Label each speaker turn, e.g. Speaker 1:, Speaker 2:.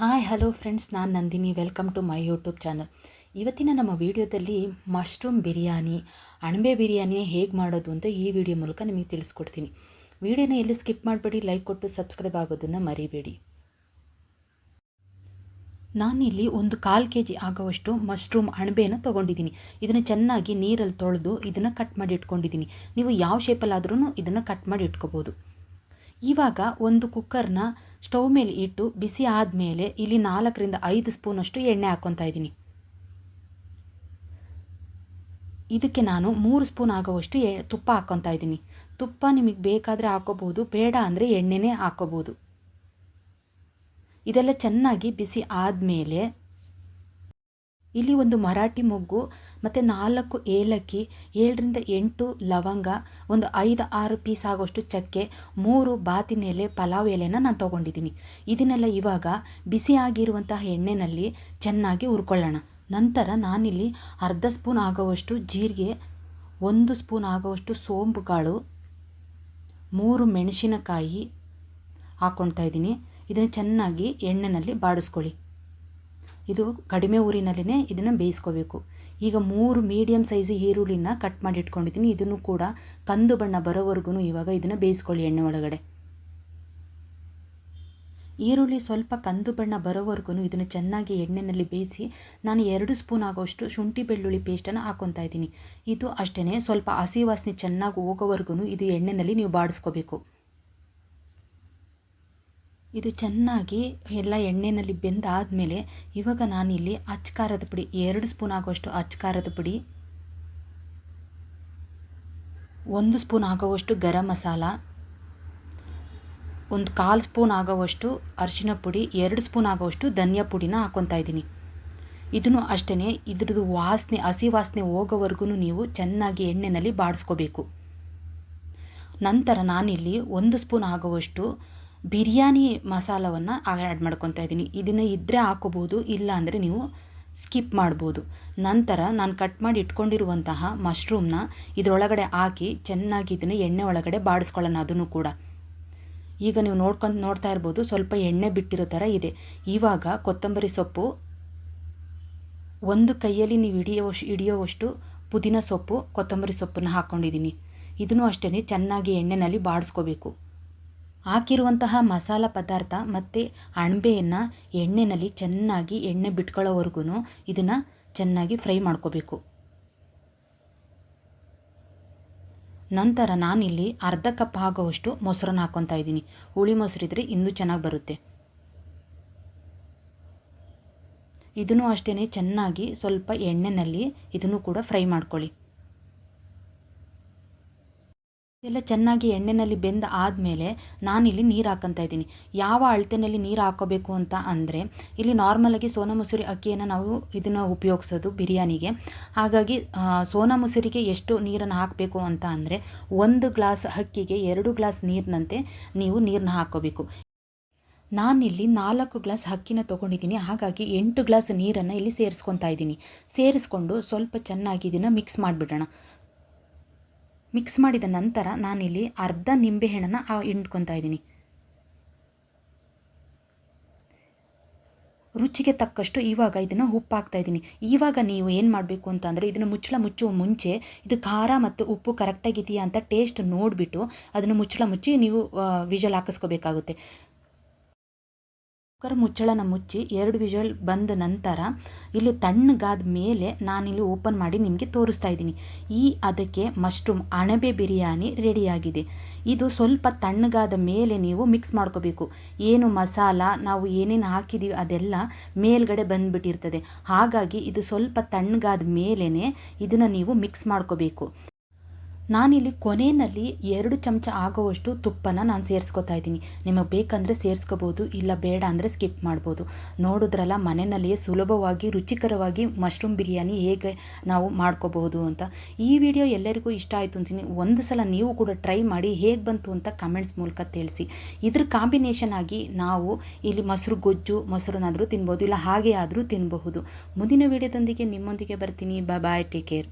Speaker 1: Hi, hello friends, ನಾನು Nandini. Welcome to my YouTube channel. ಇವತ್ತಿನ ನಮ್ಮ ವಿಡಿಯೋದಲ್ಲಿ ಮಶ್ರೂಮ್ ಬಿರಿಯಾನಿ, ಅಣಬೆ ಬಿರಿಯಾನಿ ಹೇಗೆ ಮಾಡೋದು ಅಂತ ಈ ವಿಡಿಯೋ ಮೂಲಕ ನಿಮಗೆ ತಿಳಿಸ್ಕೊಡ್ತೀನಿ. ವಿಡಿಯೋನ ಎಲ್ಲೂ ಸ್ಕಿಪ್ ಮಾಡಬೇಡಿ, ಲೈಕ್ ಕೊಟ್ಟು ಸಬ್ಸ್ಕ್ರೈಬ್ ಆಗೋದನ್ನು ಮರಿಬೇಡಿ. ನಾನಿಲ್ಲಿ ಒಂದು ಕಾಲು ಕೆ ಜಿ ಆಗುವಷ್ಟು ಮಶ್ರೂಮ್ ಅಣಬೆನ ತೊಗೊಂಡಿದ್ದೀನಿ. ಇದನ್ನು ಚೆನ್ನಾಗಿ ನೀರಲ್ಲಿ ತೊಳೆದು ಇದನ್ನು ಕಟ್ ಮಾಡಿ ಇಟ್ಕೊಂಡಿದ್ದೀನಿ. ನೀವು ಯಾವ ಶೇಪಲ್ಲಾದ್ರೂ ಇದನ್ನು ಕಟ್ ಮಾಡಿ ಇಟ್ಕೋಬೋದು. ಇವಾಗ ಒಂದು ಕುಕ್ಕರ್ನ ಸ್ಟವ್ ಮೇಲೆ ಇಟ್ಟು ಬಿಸಿ ಆದಮೇಲೆ ಇಲ್ಲಿ ನಾಲ್ಕರಿಂದ ಐದು ಸ್ಪೂನಷ್ಟು ಎಣ್ಣೆ ಹಾಕ್ಕೊತಾ ಇದ್ದೀನಿ. ಇದಕ್ಕೆ ನಾನು ಮೂರು ಸ್ಪೂನ್ ಆಗೋವಷ್ಟು ಎ, ತುಪ್ಪ ಹಾಕ್ಕೊತಾ ಇದ್ದೀನಿ. ತುಪ್ಪ ನಿಮಗೆ ಬೇಕಾದರೆ ಹಾಕೋಬೋದು ಬೇಡ ಅಂದರೆ ಎಣ್ಣೆನೇ ಹಾಕೋಬೋದು ಇದೆಲ್ಲ ಚೆನ್ನಾಗಿ ಬಿಸಿ ಆದಮೇಲೆ ಇಲ್ಲಿ ಒಂದು ಮರಾಠಿ ಮೊಗ್ಗು, ಮತ್ತು ನಾಲ್ಕು ಏಲಕ್ಕಿ, ಏಳರಿಂದ ಎಂಟು ಲವಂಗ, ಒಂದು ಐದು ಆರು ಪೀಸ್ ಆಗೋಷ್ಟು ಚಕ್ಕೆ, ಮೂರು ಬಾತಿನ ಎಲೆ ಪಲಾವ್ ಎಲೆನ ನಾನು ತೊಗೊಂಡಿದ್ದೀನಿ ಇದನ್ನೆಲ್ಲ ಇವಾಗ ಬಿಸಿಯಾಗಿರುವಂತಹ ಎಣ್ಣೆಯಲ್ಲಿ ಚೆನ್ನಾಗಿ ಹುರ್ಕೊಳ್ಳೋಣ. ನಂತರ ನಾನಿಲ್ಲಿ ಅರ್ಧ ಸ್ಪೂನ್ ಆಗೋವಷ್ಟು ಜೀರಿಗೆ, ಒಂದು ಸ್ಪೂನ್ ಆಗೋವಷ್ಟು ಸೋಂಪು ಕಾಳು ಮೂರು ಮೆಣಸಿನಕಾಯಿ ಹಾಕ್ಕೊಳ್ತಾ ಇದ್ದೀನಿ ಇದನ್ನು ಚೆನ್ನಾಗಿ ಎಣ್ಣೆಯಲ್ಲಿ ಬಾಡಿಸ್ಕೊಳ್ಳಿ. ಇದು ಕಡಿಮೆ ಊರಿನಲ್ಲಿನೇ ಇದನ್ನು ಬೇಯಿಸ್ಕೋಬೇಕು. ಈಗ ಮೂರು ಮೀಡಿಯಮ್ ಸೈಜ್ ಈರುಳ್ಳಿನ ಕಟ್ ಮಾಡಿ ಇಟ್ಕೊಂಡಿದ್ದೀನಿ. ಇದನ್ನು ಕೂಡ ಕಂದು ಬಣ್ಣ ಬರೋವರೆಗೂ ಇವಾಗ ಇದನ್ನು ಬೇಯಿಸ್ಕೊಳ್ಳಿ ಎಣ್ಣೆ ಒಳಗಡೆ. ಈರುಳ್ಳಿ ಸ್ವಲ್ಪ ಕಂದು ಬಣ್ಣ ಬರೋವರೆಗೂ ಇದನ್ನು ಚೆನ್ನಾಗಿ ಎಣ್ಣೆಯಲ್ಲಿ ಬೇಯಿಸಿ ನಾನು ಎರಡು ಸ್ಪೂನ್ ಆಗೋಷ್ಟು ಶುಂಠಿ ಬೆಳ್ಳುಳ್ಳಿ ಪೇಸ್ಟನ್ನು ಹಾಕ್ಕೊತಾ ಇದ್ದೀನಿ. ಇದು ಅಷ್ಟೇ ಸ್ವಲ್ಪ ಹಸಿ ವಾಸನೆ ಚೆನ್ನಾಗಿ ಹೋಗೋವರೆಗೂ ಇದು ಎಣ್ಣೆಯಲ್ಲಿ ನೀವು ಬಾಡಿಸ್ಕೋಬೇಕು. ಇದು ಚೆನ್ನಾಗಿ ಎಲ್ಲ ಎಣ್ಣೆಯಲ್ಲಿ ಬೆಂದಾದಮೇಲೆ ಇವಾಗ ನಾನಿಲ್ಲಿ ಅಚ್ಕಾರದ ಪುಡಿ, ಎರಡು ಸ್ಪೂನ್ ಆಗುವಷ್ಟು ಅಚ್ಕಾರದ ಪುಡಿ, ಒಂದು ಸ್ಪೂನ್ ಆಗುವಷ್ಟು ಗರಂ ಮಸಾಲ, ಒಂದು ಕಾಲು ಸ್ಪೂನ್ ಆಗೋವಷ್ಟು ಅರಿಶಿನ ಪುಡಿ, ಎರಡು ಸ್ಪೂನ್ ಆಗೋವಷ್ಟು ಧನಿಯಾ ಪುಡಿನ ಹಾಕ್ಕೊತಾ ಇದ್ದೀನಿ. ಇದನ್ನು ಅಷ್ಟೇ ಇದ್ರದ್ದು ವಾಸನೆ, ಹಸಿ ವಾಸನೆ ಹೋಗೋವರೆಗೂ ನೀವು ಚೆನ್ನಾಗಿ ಎಣ್ಣೆಯಲ್ಲಿ ಬಾಡಿಸ್ಕೋಬೇಕು. ನಂತರ ನಾನಿಲ್ಲಿ ಒಂದು ಸ್ಪೂನ್ ಆಗುವಷ್ಟು ಬಿರಿಯಾನಿ ಮಸಾಲವನ್ನು ಆ್ಯಡ್ ಮಾಡ್ಕೊತಾ ಇದ್ದೀನಿ. ಇದನ್ನು ಇದ್ದರೆ ಹಾಕೋಬೋದು, ಇಲ್ಲ ಅಂದರೆ ನೀವು ಸ್ಕಿಪ್ ಮಾಡ್ಬೋದು. ನಂತರ ನಾನು ಕಟ್ ಮಾಡಿ ಇಟ್ಕೊಂಡಿರುವಂತಹ ಮಶ್ರೂಮ್ನ ಇದರೊಳಗಡೆ ಹಾಕಿ ಚೆನ್ನಾಗಿ ಇದನ್ನು ಎಣ್ಣೆ ಒಳಗಡೆ ಬಾಡಿಸ್ಕೊಳ್ಳೋಣ ಅದನ್ನು ಕೂಡ. ಈಗ ನೀವು ನೋಡ್ಕೊಂಡು ನೋಡ್ತಾ ಇರ್ಬೋದು, ಸ್ವಲ್ಪ ಎಣ್ಣೆ ಬಿಟ್ಟಿರೋ ಥರ ಇದೆ. ಇವಾಗ ಕೊತ್ತಂಬರಿ ಸೊಪ್ಪು, ಒಂದು ಕೈಯಲ್ಲಿ ನೀವು ಹಿಡಿಯೋವಷ್ಟು ಹಿಡಿಯೋವಷ್ಟು ಪುದೀನ ಸೊಪ್ಪು, ಕೊತ್ತಂಬರಿ ಸೊಪ್ಪನ್ನು ಹಾಕ್ಕೊಂಡಿದ್ದೀನಿ ಇದನ್ನು ಅಷ್ಟೇ ಚೆನ್ನಾಗಿ ಎಣ್ಣೆಯಲ್ಲಿ ಬಾಡಿಸ್ಕೋಬೇಕು. ಹಾಕಿರುವಂತಹ ಮಸಾಲ ಪದಾರ್ಥ ಮತ್ತು ಅಣಬೆಯನ್ನು ಎಣ್ಣೆಯಲ್ಲಿ ಚೆನ್ನಾಗಿ ಎಣ್ಣೆ ಬಿಟ್ಕೊಳ್ಳೋವರೆಗೂ ಇದನ್ನು ಚೆನ್ನಾಗಿ ಫ್ರೈ ಮಾಡ್ಕೋಬೇಕು. ನಂತರ ನಾನಿಲ್ಲಿ ಅರ್ಧ ಕಪ್ ಆಗೋವಷ್ಟು ಮೊಸರನ್ನು ಹಾಕ್ಕೊತಾ ಇದ್ದೀನಿ. ಹುಳಿ ಮೊಸರಿದ್ರೆ ಇನ್ನೂ ಚೆನ್ನಾಗಿ ಬರುತ್ತೆ. ಇದನ್ನು ಅಷ್ಟೇ ಚೆನ್ನಾಗಿ ಸ್ವಲ್ಪ ಎಣ್ಣೆಯಲ್ಲಿ ಇದನ್ನು ಕೂಡ ಫ್ರೈ ಮಾಡ್ಕೊಳ್ಳಿ. ಎಲ್ಲ ಚೆನ್ನಾಗಿ ಎಣ್ಣೆಯಲ್ಲಿ ಬೆಂದ ಆದಮೇಲೆ ನಾನಿಲ್ಲಿ ನೀರು ಹಾಕೋಂತ ಇದ್ದೀನಿ. ಯಾವ ಅಳತೆಯಲ್ಲಿ ನೀರು ಹಾಕೋಬೇಕು ಅಂತ ಅಂದರೆ ಇಲ್ಲಿ ನಾರ್ಮಲಾಗಿ ಸೋನಾ ಮಸೂರಿ ಅಕ್ಕಿಯನ್ನು ನಾವು ಇದನ್ನು ಉಪಯೋಗಿಸೋದು ಬಿರಿಯಾನಿಗೆ. ಹಾಗಾಗಿ ಸೋನಾ ಮಸೂರಿಗೆ ಎಷ್ಟು ನೀರನ್ನು ಹಾಕಬೇಕು ಅಂತ ಅಂದರೆ ಒಂದು ಗ್ಲಾಸ್ ಅಕ್ಕಿಗೆ ಎರಡು ಗ್ಲಾಸ್ ನೀರಿನಂತೆ ನೀವು ನೀರನ್ನ ಹಾಕೋಬೇಕು. ನಾನಿಲ್ಲಿ ನಾಲ್ಕು ಗ್ಲಾಸ್ ಅಕ್ಕಿನ ತೊಗೊಂಡಿದ್ದೀನಿ. ಹಾಗಾಗಿ ಎಂಟು ಗ್ಲಾಸ್ ನೀರನ್ನು ಇಲ್ಲಿ ಸೇರಿಸ್ಕೊತಾ ಇದ್ದೀನಿ. ಸೇರಿಸ್ಕೊಂಡು ಸ್ವಲ್ಪ ಚೆನ್ನಾಗಿ ಇದನ್ನು ಮಿಕ್ಸ್ ಮಾಡಿಬಿಡೋಣ. ಮಿಕ್ಸ್ ಮಾಡಿದ ನಂತರ ನಾನಿಲ್ಲಿ ಅರ್ಧ ನಿಂಬೆಹಣ್ಣನ್ನು ಹಿಂಡ್ಕೊತಾ ಇದ್ದೀನಿ. ರುಚಿಗೆ ತಕ್ಕಷ್ಟು ಇವಾಗ ಇದನ್ನು ಉಪ್ಪು ಹಾಕ್ತಾ ಇದ್ದೀನಿ. ಇವಾಗ ನೀವು ಏನು ಮಾಡಬೇಕು ಅಂತಂದರೆ ಇದನ್ನು ಮುಚ್ಚಳ ಮುಚ್ಚುವ ಮುಂಚೆ ಇದು ಖಾರ ಮತ್ತು ಉಪ್ಪು ಕರೆಕ್ಟಾಗಿದೆಯಾ ಅಂತ ಟೇಸ್ಟ್ ನೋಡಿಬಿಟ್ಟು ಅದನ್ನು ಮುಚ್ಚಳ ಮುಚ್ಚಿ ನೀವು ವಿಜಲ್ ಹಾಕಿಸ್ಕೋಬೇಕಾಗುತ್ತೆ. ಕುಕ್ಕರ್ ಮುಚ್ಚಳನ ಮುಚ್ಚಿ ಎರಡು ವಿಜಲ್ ಬಂದ ನಂತರ ಇಲ್ಲಿ ತಣ್ಣಗಾದ ಮೇಲೆ ನಾನಿಲ್ಲಿ ಓಪನ್ ಮಾಡಿ ನಿಮಗೆ ತೋರಿಸ್ತಾ ಇದ್ದೀನಿ. ಈ ಅದಕ್ಕೆ ಮಶ್ರೂಮ್ ಅಣಬೆ ಬಿರಿಯಾನಿ ರೆಡಿಯಾಗಿದೆ. ಇದು ಸ್ವಲ್ಪ ತಣ್ಣಗಾದ ಮೇಲೆ ನೀವು ಮಿಕ್ಸ್ ಮಾಡ್ಕೋಬೇಕು. ಏನು ಮಸಾಲ, ನಾವು ಏನೇನು ಹಾಕಿದ್ದೀವಿ ಅದೆಲ್ಲ ಮೇಲ್ಗಡೆ ಬಂದುಬಿಟ್ಟಿರ್ತದೆ. ಹಾಗಾಗಿ ಇದು ಸ್ವಲ್ಪ ತಣ್ಣಗಾದ ಮೇಲೇ ಇದನ್ನು ನೀವು ಮಿಕ್ಸ್ ಮಾಡ್ಕೋಬೇಕು. ನಾನಿಲ್ಲಿ ಕೊನೆಯಲ್ಲಿ ಎರಡು ಚಮಚ ಆಗೋವಷ್ಟು ತುಪ್ಪನ ನಾನು ಸೇರಿಸ್ಕೊತಾ ಇದ್ದೀನಿ. ನಿಮಗೆ ಬೇಕಂದರೆ ಸೇರಿಸ್ಕೋಬೋದು, ಇಲ್ಲ ಬೇಡ ಅಂದರೆ ಸ್ಕಿಪ್ ಮಾಡ್ಬೋದು. ನೋಡಿದ್ರಲ್ಲ ಮನೆಯಲ್ಲಿಯೇ ಸುಲಭವಾಗಿ, ರುಚಿಕರವಾಗಿ ಮಶ್ರೂಮ್ ಬಿರಿಯಾನಿ ಹೇಗೆ ನಾವು ಮಾಡ್ಕೋಬಹುದು ಅಂತ. ಈ ವಿಡಿಯೋ ಎಲ್ಲರಿಗೂ ಇಷ್ಟ ಆಯಿತು ಅಂತೀನಿ ಒಂದು ಸಲ ನೀವು ಕೂಡ ಟ್ರೈ ಮಾಡಿ ಹೇಗೆ ಬಂತು ಅಂತ ಕಮೆಂಟ್ಸ್ ಮೂಲಕ ತಿಳಿಸಿ. ಇದ್ರ ಕಾಂಬಿನೇಷನ್ ಆಗಿ ನಾವು ಇಲ್ಲಿ ಮೊಸರು ಗೊಜ್ಜು, ಮೊಸರನ್ನಾದರೂ ತಿನ್ಬೋದು, ಇಲ್ಲ ಹಾಗೆ ಆದರೂ ತಿನ್ನಬಹುದು ಮುಂದಿನ ವಿಡಿಯೋದೊಂದಿಗೆ ನಿಮ್ಮೊಂದಿಗೆ ಬರ್ತೀನಿ. Bye take care